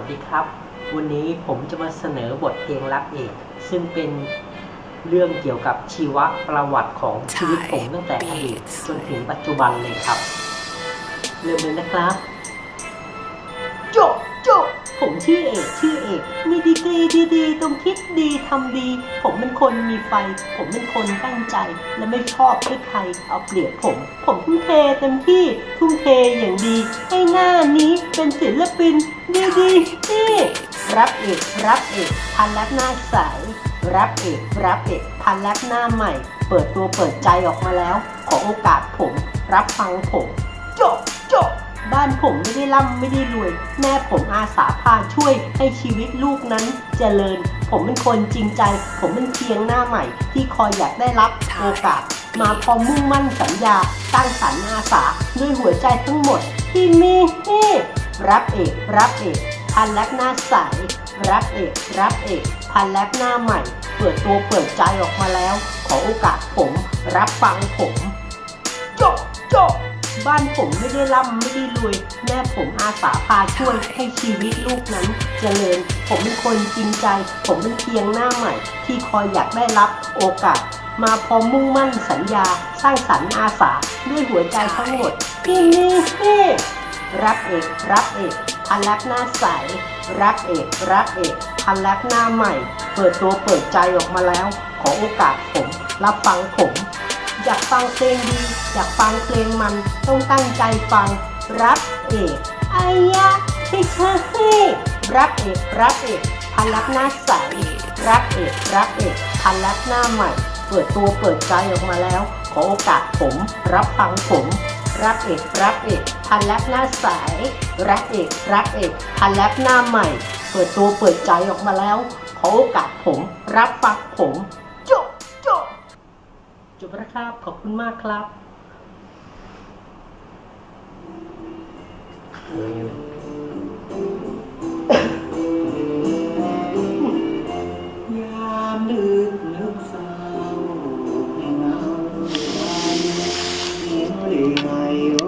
วัสดีครับ วันนี้ผมจะมาเสนอบทเพลงรักเอก ซึ่งเป็นเรื่องเกี่ยวกับชีวประวัติของชีวิตผมตั้งแต่อดีตจนถึงปัจจุบันเลยครับ เริ่มเลยนะครับโจบโจบ ผมชื่อเอกชื่อเอก มีดีกรีดีๆต้องคิดดีทำดี ผมเป็นคนมีไฟ ผมเป็นคนตั้งใจ และไม่ชอบให้ใครเอาเปรียบผม ผมทุ่มเทเต็มที่ทุ่มเทอย่างดีให้หน้านี้เป็นศิลปินดีๆนี่รับเอกรับเอกพันแลบหน้าใสรับเอกรับเอกพันแลบหน้าใหม่ เปิดตัวเปิดใจออกมาแล้ว ขอโอกาสผม รับฟังผมจบจบ บ้านผมไม่ได้ร่ำไม่ได้รวย แม่ผมอาสาพาช่วยให้ชีวิตลูกนั้นเจริญ ผมเป็นคนจริงใจ ผมเป็นเพียงหน้าใหม่ ที่คอยอยากได้รับโอกาส มาพร้อมมุ่งมั่นสัญญาสร้างสรรค์อาสาด้วยหัวใจทั้งหมดที่มีให้รับเอกรับเอกพันแลบหน้าใสรับเอกรับเอกพันแลบหน้าใหม่ เปิดตัวเปิดใจออกมาแล้ว ขอโอกาสผม รับฟังผมจบจ บ้านผมไม่ได้ร่ำไม่ได้รวย แม่ผมอาสาพาช่วยให้ชีวิตลูกนั้นเจริญ ผมเป็นคนจริงใจ ผมเป็นเพียงหน้าใหม่ ที่คอยอยากได้รับโอกาส มาพร้อมมุ่งมั่นสัญญา สร้างสรรค์อาสาด้วยหัวใจทั้งหมดที่นี่นี่รับเอกรับเอกพันแลบหน้าใสรับเอกรับเอกพันแลบหน้าใหม่ เปิดตัวเปิดใจออกมาแล้ว ขอโอกาสผม รับฟังผม อยากฟังเพลงดี อยากฟังเพลงมัน ต้องตั้งใจฟัง รับเอกอายะใช่ใช่รับเอกรับเอกพันลับหน้าใสรับเอกรับเอกพันลับหน้าใหม่ เปิดตัวเปิดใจออกมาแล้ว ขอโอกาสผม รับฟังผม รับเอกรับเอกพันลับหน้าใสรับเอกรับเอกพันลับหน้าใหม่ เปิดตัวเปิดใจออกมาแล้ว ขอโอกาสผม รับฟังผม จบแล้วครับ ขอบคุณมากครับยามดึกนึกเศร้าเงาวันเสียงเรีย